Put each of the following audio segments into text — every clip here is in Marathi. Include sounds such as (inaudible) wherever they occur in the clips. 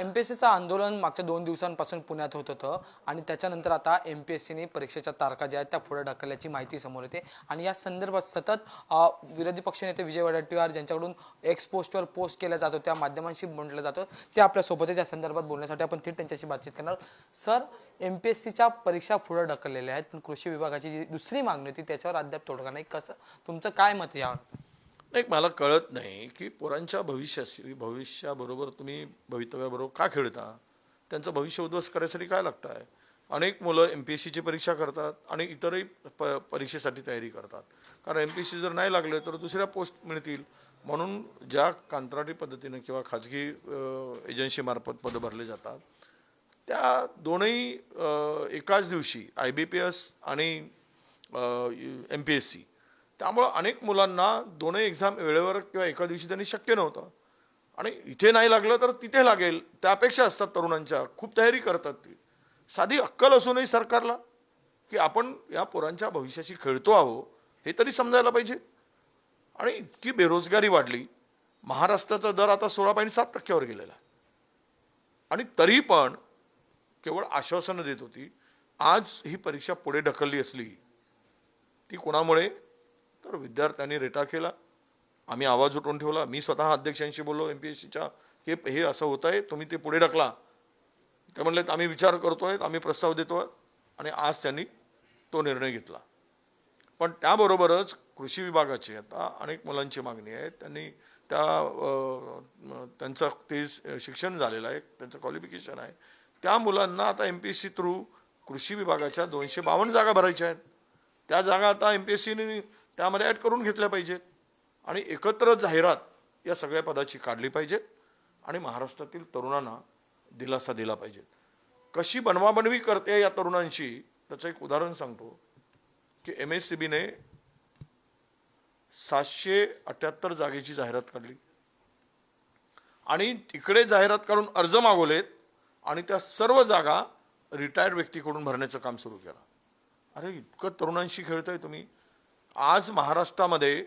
एम पी एस सीचं आंदोलन मागच्या दोन दिवसांपासून पुण्यात होत होतं आणि त्याच्यानंतर आता एम पी एस सीने परीक्षेच्या तारखा ज्या आहेत त्या पुढे ढकलल्याची माहिती समोर येते. आणि या संदर्भात सतत विरोधी पक्षनेते विजय वडेट्टीवार ज्यांच्याकडून एक्स पोस्टवर पोस्ट केल्या जातो त्या माध्यमांशी म्हटलं जातं ते आपल्यासोबतच या त्या संदर्भात बोलण्यासाठी आपण थेट त्यांच्याशी बातचीत करणार सर एम पी एस सीच्या परीक्षा पुढे ढकललेल्या आहेत पण कृषी विभागाची जी दुसरी मागणी होती त्याच्यावर अद्याप तोडगा नाही. कसं? तुमचं काय मत यावर? नाही मला कळत नाही की पोरांच्या भविष्याशी भविष्याबरोबर तुम्ही भवितव्याबरोबर का खेळता? त्यांचं भविष्य उद्ध्वस्त करायसाठी काय लागतं आहे अनेक मुलं एम पी एस सीची परीक्षा करतात आणि इतरही प परीक्षेसाठी तयारी करतात. कारण एम पी एस सी जर नाही लागले तर दुसऱ्या पोस्ट मिळतील. म्हणून ज्या कंत्राटी पद्धतीनं किंवा खाजगी एजन्सीमार्फत पदं भरले जातात त्या दोनही एकाच दिवशी आय बी पी एस आणि एम पी एस सी त्यामुळं अनेक मुलांना दोनही एक्झाम वेळेवर किंवा एका दिवशी त्यांनी शक्य नव्हतं. आणि इथे नाही लागलं तर तिथे लागेल त्या अपेक्षा असतात तरुणांच्या. खूप तयारी करतात ती. साधी अक्कल असूनही सरकारला की आपण या पोरांच्या भविष्याशी खेळतो आहो हे तरी समजायला पाहिजे. आणि इतकी बेरोजगारी वाढली. महाराष्ट्राचा दर आता सोळा पॉईंट सात टक्क्यावर गेलेला आहे. आणि तरी पण केवळ आश्वासनं देत होती आज ही परीक्षा पुढे ढकलली असली ती कोणामुळे? तर विद्यार्थ्यांनी रेटा केला. आम्ही आवाज उठवून ठेवला. मी स्वतः अध्यक्षांशी बोललो एम पी एस सीच्या की हे असं होत आहे तुम्ही ते पुढे ढकला. ते म्हणले आम्ही विचार करतोय आम्ही प्रस्ताव देतो आणि आज त्यांनी तो निर्णय घेतला. पण त्याबरोबरच कृषी विभागाची आता अनेक मुलांची मागणी आहे. त्यांनी त्या त्यांचं ते शिक्षण झालेलं आहे त्यांचं क्वालिफिकेशन आहे. त्या मुलांना आता M P S C through कृषी विभागाच्या दोनशे बावन्न जागा भरायच्या आहेत. त्या जागा आता एम पी एस सीने त्यामध्ये ॲड करून घेतल्या पाहिजेत. आणि एकत्र जाहिरात या सगळ्या पदाची काढली पाहिजे आणि महाराष्ट्रातील तरुणांना दिलासा दिला पाहिजेत. कशी बनवाबनवी करते या तरुणांशी? त्याचं एक उदाहरण सांगतो. की एम एस सी बीने सातशे अठ्याहत्तर जागेची जाहिरात काढली. आणि तिकडे जाहिरात काढून अर्ज मागवलेत आणि त्या सर्व जागा रिटायर्ड व्यक्तीकडून भरण्याचं काम सुरू केलं. अरे इतकं तरुणांशी खेळताय तुम्ही. आज महाराष्ट्रामध्ये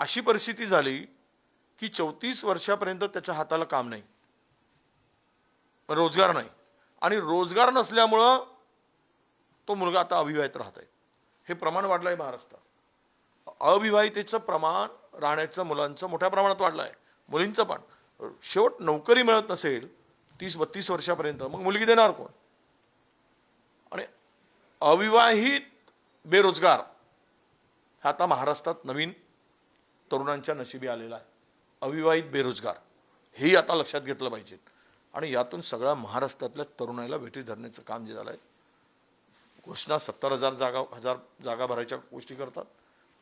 अशी परिस्थिती झाली की चौतीस वर्षापर्यंत त्याच्या हाताला काम नाही. रोजगार नाही. आणि रोजगार नसल्यामुळं तो मुलगा आता अविवाहित राहत आहे. हे प्रमाण वाढलं आहे महाराष्ट्रात. अविवाहितेचं प्रमाण राहण्याचं मुलांचं मोठ्या प्रमाणात वाढलं आहे मुलींचं पण. शेवट नोकरी मिळत नसेल तीस बत्तीस वर्षापर्यंत मग मुलगी देणार कोण? आणि अविवाहित बेरोजगार हा आता महाराष्ट्रात नवीन तरुणांच्या नशिबी आलेला आहे. अविवाहित बेरोजगार. हेही आता लक्षात घेतलं पाहिजे. आणि यातून सगळ्या महाराष्ट्रातल्या तरुणाईला वेठी धरण्याचं काम जे झालं आहे घोषणा सत्तर हजार जागा हजार जागा भरायच्या गोष्टी करतात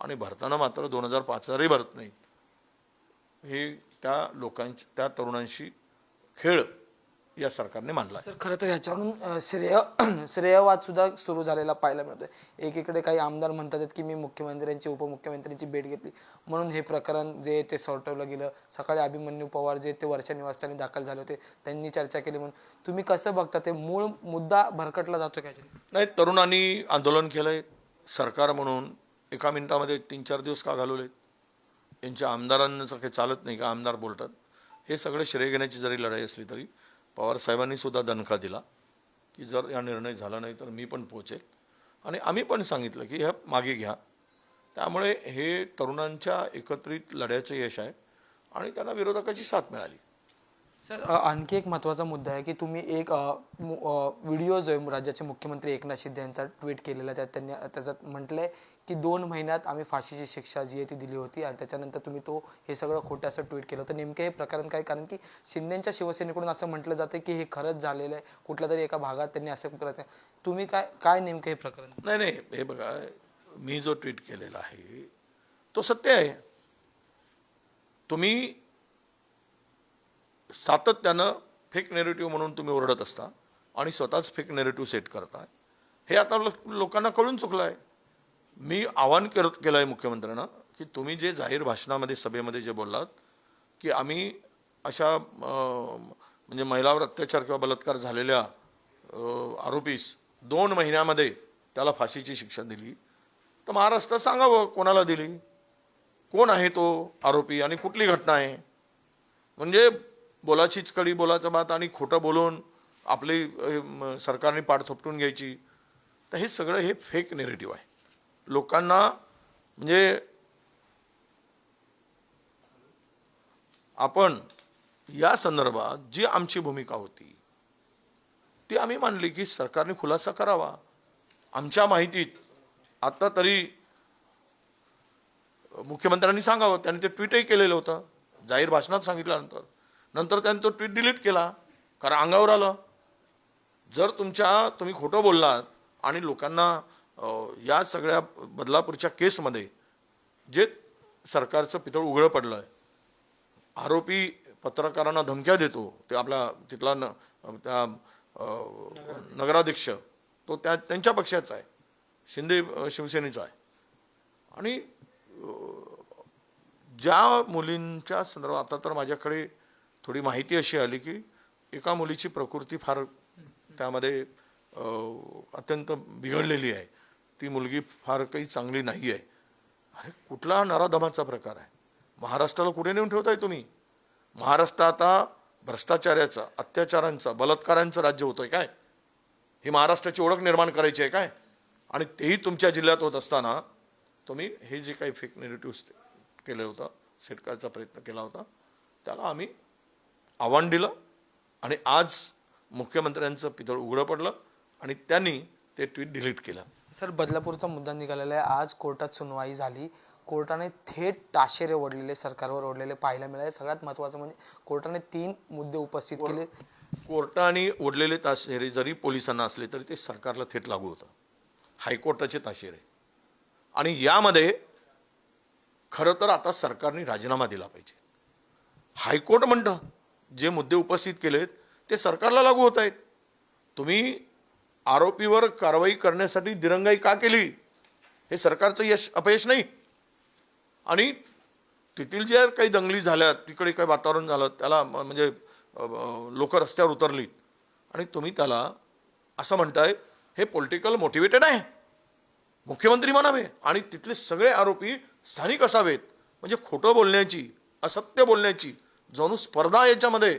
आणि भरताना मात्र दोन हजार पाच हजारही भरत नाहीत. हे त्या लोकांची त्या तरुणांशी खेळ या सरकारने मांडला आहे. सर खरं तर ह्याच्यावरून अ, श्रेय (clears throat) श्रेयवाद सुद्धा सुरू झालेला पाहायला मिळतोय. एकीकडे काही आमदार म्हणतात आहेत की मी मुख्यमंत्र्यांची उपमुख्यमंत्र्यांची भेट घेतली. म्हणून हे प्रकरण जे ते सॉर्टवलं गेलं. सकाळी अभिमन्यू पवार जे ते वरच्या निवासस्थानी दाखल झाले होते त्यांनी चर्चा केली म्हणून. तुम्ही कसं बघता ते मूळ मुद्दा भरकटला जातो काय नाही तरुणांनी आंदोलन केलंय. सरकार म्हणून एका मिनिटामध्ये तीन चार दिवस का घालवले? यांच्या आमदारांचं काही चालत नाही का आमदार बोलतात? हे सगळं श्रेय घेण्याची जरी लढाई असली तरी पवार साहेबांनी सुद्धा दणका दिला की जर या निर्णय झाला नाही तर मी पण पोचेल. आणि आम्ही पण सांगितलं की ह्या मागे घ्या. त्यामुळे हे तरुणांच्या एकत्रित लढ्याचं यश आहे आणि त्यांना विरोधकाची साथ मिळाली. सर आणखी एक महत्त्वाचा मुद्दा आहे की तुम्ही एक व्हिडिओ जो आहे राज्याचे मुख्यमंत्री एकनाथ शिंदे यांचा ट्विट केलेला त्यात त्यांनी त्याच्यात म्हटलंय की दोन महिन्यात आम्ही फाशीची शिक्षा जी आहे ती दिली होती आणि त्याच्यानंतर तुम्ही तो हे सगळं खोटं असं ट्विट केलं तर नेमकं हे प्रकरण काय? कारण की शिंदेच्या शिवसेनेकडून असं म्हटलं जातं की हे खरंच झालेलं आहे. कुठल्या तरी एका भागात त्यांनी असं करत आहे. तुम्ही काय काय नेमकं हे प्रकरण? नाही नाही. हे बघा मी जो ट्विट केलेला आहे तो सत्य आहे. तुम्ही सातत्यानं फेक नेरेटिव्ह म्हणून तुम्ही ओरडत असता आणि स्वतःच फेक नेरेटिव्ह सेट करताय. हे आता लोकांना कळून चुकलं आहे मी आवाहन करत केलं आहे मुख्यमंत्र्यांना की तुम्ही जे जाहीर भाषणामध्ये सभेमध्ये जे बोललात की आम्ही अशा म्हणजे महिलावर अत्याचार किंवा बलात्कार झालेल्या आरोपीस दोन महिन्यामध्ये त्याला फाशीची शिक्षा दिली. तर महाराष्ट्रात सांगावं कोणाला दिली? कोण आहे तो आरोपी आणि कुठली घटना आहे? म्हणजे बोलाचीच कडी बोलाचं बात आणि खोटं बोलून आपली सरकारने पाठ थोपटून घ्यायची. तर हे सगळं हे फेक नेरेटिव्ह आहे. लोकांना म्हणजे आपण या संदर्भात जी आमची भूमिका होती ती आम्ही मांडली की सरकारने खुलासा करावा. आमच्या माहितीत आता तरी मुख्यमंत्र्यांनी सांगावं त्यांनी ते ट्विटही केलेलं होतं जाहीर भाषणात सांगितल्यानंतर. नंतर त्यांनी तो ट्विट डिलीट केला कारण अंगावर आलं. जर तुमच्या तुम्ही खोटं बोललात आणि लोकांना या सगळ्या बदलापूरच्या केसमध्ये जे सरकारचं पितळ उघडं पडलं आहे आरोपी पत्रकारांना धमक्या देतो ते आपला तिथला न त्या नगराध्यक्ष तो त्या त्यांच्या पक्षाचा आहे शिंदे शिवसेनेचा आहे. आणि ज्या मुलींच्या संदर्भात आता तर माझ्याकडे थोडी माहिती अशी आली की एका मुलीची प्रकृती फार त्यामध्ये अत्यंत बिघडलेली आहे. ती मुलगी फार काही चांगली नाही आहे. अरे कुठला नराधमाचा प्रकार आहे? महाराष्ट्राला कुठे नेऊन ठेवताय तुम्ही? महाराष्ट्र आता भ्रष्टाचाराचा अत्याचारांचा बलात्कारांचं राज्य होतंय काय? ही महाराष्ट्राची ओळख निर्माण करायची आहे काय? आणि तेही तुमच्या जिल्ह्यात होत असताना तुम्ही हे जे काही फेक नेगेटिव्ह केलं होतं सेट करायचा प्रयत्न केला होता त्याला आम्ही आव्हान दिलं आणि आज मुख्यमंत्र्यांचं पितळ उघडं पडलं आणि त्यांनी ते ट्विट डिलीट केलं. सर बदलापूरचा मुद्दा निघालेला आहे. आज कोर्टात सुनवाई झाली. कोर्टाने थेट ताशेरे ओढलेले सरकारवर ओढलेले पाहायला मिळाले. सगळ्यात महत्त्वाचं म्हणजे कोर्टाने तीन मुद्दे उपस्थित केले. कोर्टाने ओढलेले ताशेरे जरी पोलिसांना असले तरी ते सरकारला थेट लागू होतं. हायकोर्टाचे ताशेरे. आणि यामध्ये खरं तर आता सरकारने राजीनामा दिला पाहिजे. हायकोर्ट म्हणतं जे मुद्दे उपस्थित केलेत ते सरकारला लागू होत आहेत. तुम्ही आरोपीवर कारवाई करण्यासाठी दिरंगाई का केली? हे सरकारचं यश अपयश नाही. आणि तेथील ज्या काही दंगली झाल्या तिकडे काही वातावरण झालं त्याला म्हणजे लोक रस्त्यावर उतरलीत. आणि तुम्ही त्याला असं म्हणताय हे पॉलिटिकल मोटिवेटेड आहे. मुख्यमंत्री म्हणावे. आणि तिथले सगळे आरोपी स्थानिक असावेत. म्हणजे खोटं बोलण्याची असत्य बोलण्याची जणू स्पर्धा याच्यामध्ये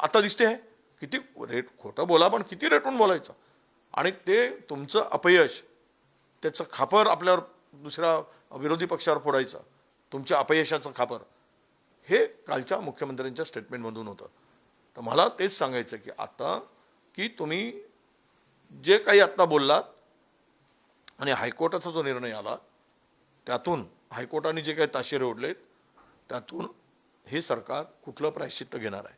आता दिसते आहे. किती रेट खोटं बोला पण किती रेटून बोलायचं? आणि ते तुमचं अपयश त्याचं खापर आपल्यावर दुसऱ्या विरोधी पक्षावर फोडायचं तुमच्या अपयशाचं खापर हे कालच्या मुख्यमंत्र्यांच्या स्टेटमेंटमधून होतं. तर मला तेच सांगायचं की आता की तुम्ही जे काही आत्ता बोललात आणि हायकोर्टाचा जो निर्णय आला त्यातून हायकोर्टाने जे काही ताशेरे ओढलेत त्यातून हे सरकार कुठलं प्रायश्चित्त घेणार आहे?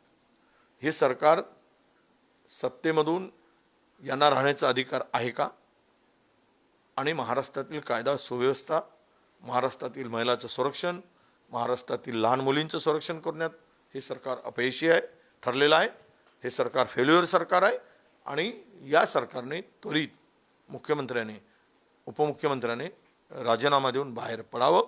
हे सरकार सत्तेमधून यांना राहण्याचा अधिकार आहे का? आणि महाराष्ट्रातील कायदा सुव्यवस्था महाराष्ट्रातील महिलाचं संरक्षण महाराष्ट्रातील लहान मुलींचं संरक्षण करण्यात हे सरकार अपयशी आहे ठरलेलं आहे. हे सरकार फेल्युअर सरकार आहे. आणि या सरकारने त्वरित मुख्यमंत्र्याने उपमुख्यमंत्र्याने राजीनामा देऊन बाहेर पडावं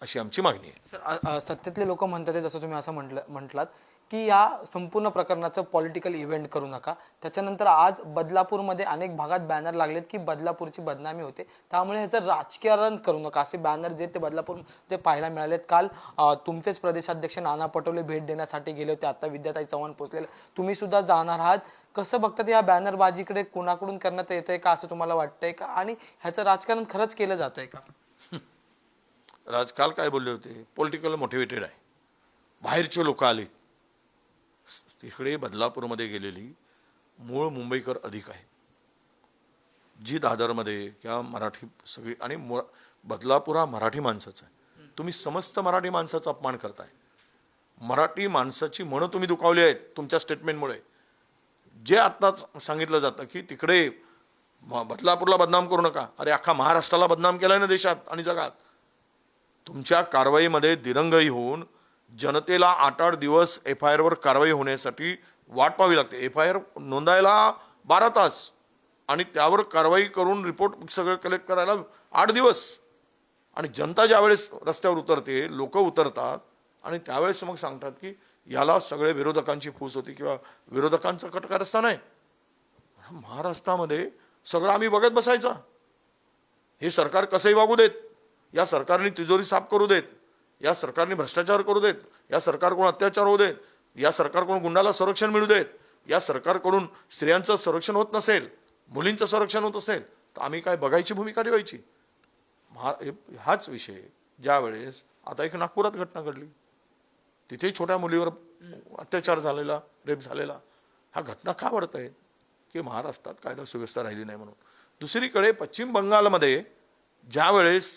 अशी आमची मागणी आहे. सर सत्तेतले लोक म्हणतात जसं तुम्ही असं म्हटलं म्हटलात. की या संपूर्ण प्रकरणाचं पॉलिटिकल इव्हेंट करू नका. त्याच्यानंतर आज बदलापूरमध्ये अनेक भागात बॅनर लागलेत की बदलापूरची बदनामी होते. त्यामुळे ह्याचं राजकारण करू नका. असे बॅनर जे ते बदलापूर ते पाहायला मिळालेत. काल तुमचेच प्रदेशाध्यक्ष नाना पटोले भेट देण्यासाठी गेले होते. आता विद्याताई चव्हाण पोहोचलेले. तुम्ही सुद्धा जाणार आहात. कसं बघतात या बॅनरबाजीकडे कोणाकडून करण्यात येतंय का? असं तुम्हाला वाटतंय का? आणि ह्याचं राजकारण खरंच केलं जातंय का? (laughs) राजकाल काय बोलले होते? पॉलिटिकल मोटिवेटेड आहे. बाहेरचे लोक आले तिकडे बदलापूरमध्ये गेलेली मूळ मुंबईकर अधिक आहे. जी दादरमध्ये किंवा मराठी सगळी आणि मुळ- बदलापूर हा मराठी माणसाचा आहे. तुम्ही समस्त मराठी माणसाचा अपमान करताय. मराठी माणसाची मनं तुम्ही दुखावली आहेत तुमच्या स्टेटमेंटमुळे जे आत्ताच सांगितलं जातं की तिकडे बदलापूरला बदनाम करू नका. अरे अख्खा महाराष्ट्राला बदनाम केलाय ना देशात आणि जगात. तुमच्या कारवाईमध्ये दिरंगाई होऊन जनतेला आठ आठ दिवस एफ आय आरवर कारवाई होण्यासाठी वाट पाहावी लागते. एफ आय आर नोंदायला बारा तास आणि त्यावर कारवाई करून रिपोर्ट सगळं कलेक्ट करायला आठ दिवस. आणि जनता ज्यावेळेस रस्त्यावर उतरते लोक उतरतात आणि त्यावेळेस मग सांगतात की याला सगळे विरोधकांची फूस होती किंवा विरोधकांचा कटकारस्थान आहे. महाराष्ट्रामध्ये सगळं आम्ही बघत बसायचं. हे सरकार कसंही वागू देत या सरकारने तिजोरी साफ करू देत या सरकारने भ्रष्टाचार करू देत या सरकारकडून अत्याचार होऊ देत या सरकारकडून गुंडाला संरक्षण मिळू देत या सरकारकडून स्त्रियांचं संरक्षण होत नसेल मुलींचं संरक्षण होत असेल तर आम्ही काय बघायची भूमिका ठेवायची महा हाच विषय. ज्यावेळेस आता एक नागपुरात घटना घडली. तिथे छोट्या मुलीवर अत्याचार झालेला रेप झालेला. हा घटना का घडत आहेत की महाराष्ट्रात कायदा सुव्यवस्था राहिली नाही म्हणून. दुसरीकडे पश्चिम बंगालमध्ये ज्यावेळेस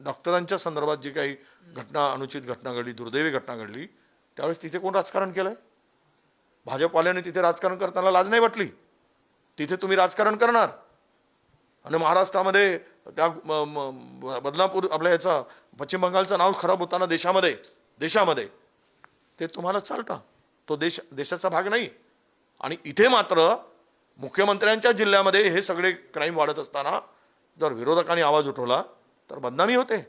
डॉक्टरांच्या संदर्भात जी काही घटना अनुचित घटना घडली दुर्दैवी घटना घडली त्यावेळेस तिथे कोण राजकारण केलंय? भाजपवाल्याने तिथे राजकारण करताना लाज नाही वाटली. तिथे तुम्ही राजकारण करणार. आणि महाराष्ट्रामध्ये त्या म- म- बदलापूर आपल्या याचा पश्चिम बंगालचं नाव खराब होताना देशामध्ये देशामध्ये ते तुम्हाला चालतं. तो देश देशाचा भाग नाही. आणि इथे मात्र मुख्यमंत्र्यांच्या जिल्ह्यामध्ये हे सगळे क्राईम वाढत असताना जर विरोधकांनी आवाज उठवला तर बदनामी होते.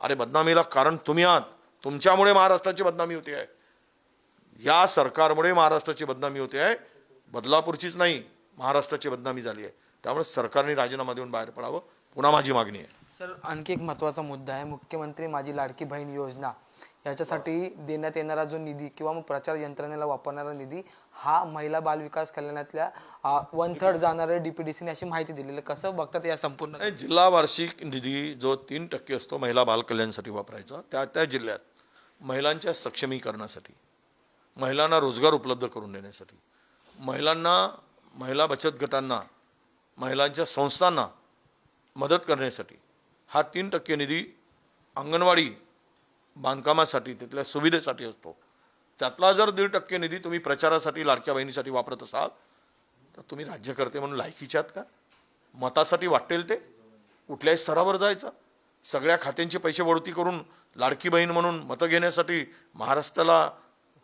अरे बदनामीला कारण तुम्ही आहात. तुमच्यामुळे महाराष्ट्राची बदनामी होती आहे. या सरकारमुळे महाराष्ट्राची बदनामी होते आहे. बदलापूरचीच नाही महाराष्ट्राची बदनामी झाली आहे. त्यामुळे सरकारने राजीनामा देऊन बाहेर पडावं. पुन्हा माझी मागणी आहे. सर आणखी एक महत्त्वाचा मुद्दा आहे. मुख्यमंत्री माझी लाडकी बहीण योजना. याच्यासाठी देण्यात येणारा जो निधी किंवा मग प्रचार यंत्रणेला वापरणारा निधी हा महिला बाल विकास कल्याणातल्या वन थर्ड जाणाऱ्या डीपीडीसीने अशी माहिती दिलेली आहे. कसं बघतात या संपूर्ण जिल्हा वार्षिक निधी जो तीन टक्के असतो महिला बाल कल्याणासाठी वापरायचा त्या त्या जिल्ह्यात महिलांच्या सक्षमीकरणासाठी महिलांना रोजगार उपलब्ध करून देण्यासाठी महिलांना महिला बचत गटांना महिलांच्या संस्थांना मदत करण्यासाठी हा तीन टक्के निधी अंगणवाडी बांधकामासाठी तिथल्या सुविधेसाठी असतो. त्यातला जर दीड टक्के निधी तुम्ही प्रचारासाठी लाडक्या बहिणीसाठी वापरत असाल तर तुम्ही राज्यकर्ते म्हणून लायकीचे आहात का? मतासाठी वाटेल ते. कुठल्याही स्तरावर जायचं. सगळ्या खात्यांचे पैसे वळती करून लाडकी बहीण म्हणून मतं घेण्यासाठी महाराष्ट्राला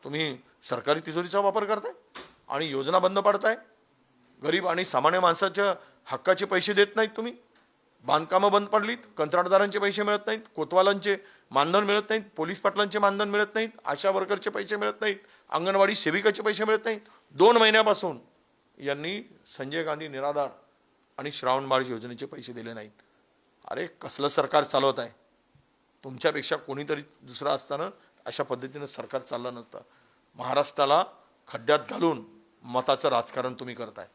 तुम्ही सरकारी तिजोरीचा वापर करताय आणि योजना बंद पाडताय. गरीब आणि सामान्य माणसाच्या हक्काचे पैसे देत नाहीत तुम्ही. बांधकामं बंद पडलीत कंत्राटदारांचे पैसे मिळत नाहीत कोतवालांचे मानधन मिळत नाहीत पोलीस पाटलांचे मानधन मिळत नाहीत आशा वर्करचे पैसे मिळत नाहीत अंगणवाडी सेविकाचे पैसे मिळत नाहीत. दोन महिन्यापासून यांनी संजय गांधी निराधार आणि श्रावणबाळ योजनेचे पैसे दिले नाहीत. अरे कसलं सरकार चालवत आहे? तुमच्यापेक्षा कोणीतरी दुसरं असताना अशा पद्धतीनं सरकार चाललं नसतं. महाराष्ट्राला खड्ड्यात घालून मताचं राजकारण तुम्ही करताय.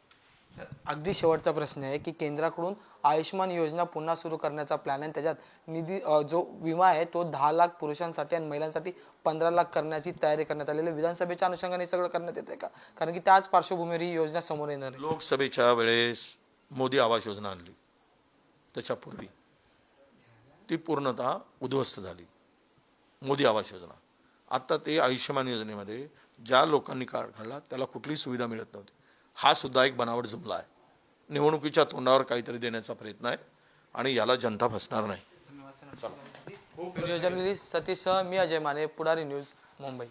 अगदी शेवटचा प्रश्न आहे की केंद्राकडून आयुष्यमान योजना पुन्हा सुरू करण्याचा प्लॅन आहे. त्याच्यात निधी जो विमा आहे तो दहा लाख पुरुषांसाठी आणि महिलांसाठी पंधरा लाख करण्याची तयारी करण्यात आलेली आहे. विधानसभेच्या अनुषंगाने सगळं करण्यात येते का? कारण की त्याच पार्श्वभूमीवर ही योजना समोर येणार आहे. लोकसभेच्या वेळेस मोदी आवास योजना आणली. त्याच्यापूर्वी. ती पूर्णतः उद्ध्वस्त झाली. मोदी आवास योजना. आता ते आयुष्यमान योजनेमध्ये ज्या लोकांनी कार्ड काढला त्याला कुठलीही सुविधा मिळत नव्हती. हा सुद्धा एक बनावट जमला आहे. निवडणुकीच्या तोंडावर काहीतरी देण्याचा प्रयत्न आहे आणि याला जनता फसणार नाही. सतीश मी अजय माने पुढारी न्यूज मुंबई.